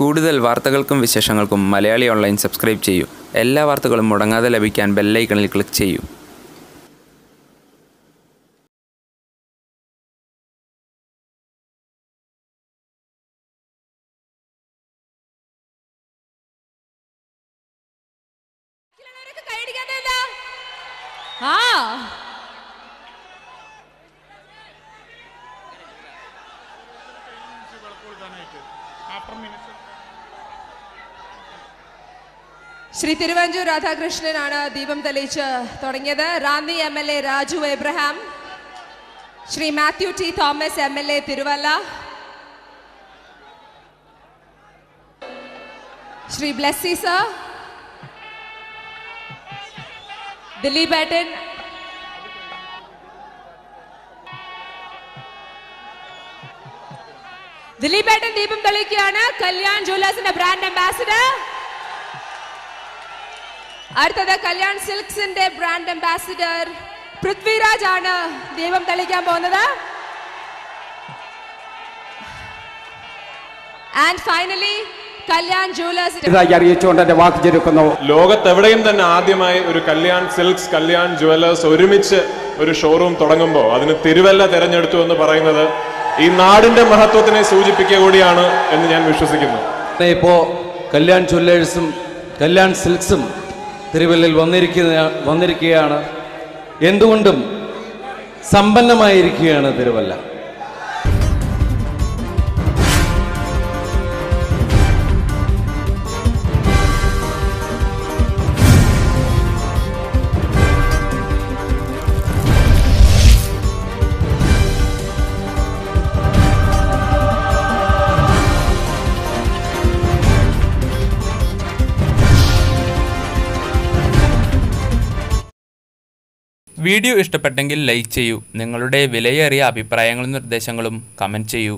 കൂടുതൽ വാർത്തകൾക്കും വിശേഷങ്ങൾക്കും Malayali online subscribe ചെയ്യൂ. എല്ലാ വാർത്തകളും മുടങ്ങാതെ ലഭിക്കാൻ ബെല്ലൈക്കണിൽ ക്ലിക്ക് ചെയ്യൂ. Thank you. ശ്രീ തിരുവഞ്ചൂർ രാധാകൃഷ്ണനാണ് ദീപം തെളിയിച്ച് തുടങ്ങിയത്. Ranni M L A Raju Abraham Shri Mathew T Thomas M L A Thiruvalla Shri Blessy sir Dileep ഏട്ടൻ ദിലീപ് ഏട്ടൻ ദീപം തെളിയിക്കുകയാണ്. കല്യാൺ ജുവലേഴ്സിന്റെ ബ്രാൻഡ് അംബാസിഡർ അടുത്തത് കല്യാൺ സിൽക്സിന്റെ ബ്രാൻഡ് അംബാസിഡർ പൃഥ്വിരാജ് ആണ് ദീപം തെളിയിക്കാൻ പോകുന്നത്. ആൻഡ് ഫൈനലി കല്യാൺ ജുവലേഴ്സ് ഇതായി അറിയിച്ചുകൊണ്ട് എന്റെ വാക്ക് ചെരുക്കുന്നു ലോകത്തെവിടെയും തന്നെ ആദ്യമായി ഒരു കല്യാൺ സിൽക്സ് കല്യാൺ ജുവലേഴ്സ് ഒരുമിച്ച് ഒരു ഷോറൂം തുടങ്ങുമ്പോൾ അതിന് തിരുവല്ല തെരഞ്ഞെടുത്തു എന്ന് പറയുന്നത് ഈ നാടിന്റെ മഹത്വത്തിനെ സൂചിപ്പിക്കുക കൂടിയാണ് എന്ന് ഞാൻ വിശ്വസിക്കുന്നു. ഇപ്പോ കല്യാൺ ചൊല്ലേഴ്സും കല്യാൺ സിൽക്സും തിരുവല്ലിൽ വന്നിരിക്കുന്ന വന്നിരിക്കുകയാണ്. എന്തുകൊണ്ടും സമ്പന്നമായിരിക്കുകയാണ് തിരുവല്ല. വീഡിയോ ഇഷ്ടപ്പെട്ടെങ്കിൽ ലൈക്ക് ചെയ്യൂ. നിങ്ങളുടെ വിലയേറിയ അഭിപ്രായങ്ങളും നിർദ്ദേശങ്ങളും കമന്റ് ചെയ്യൂ.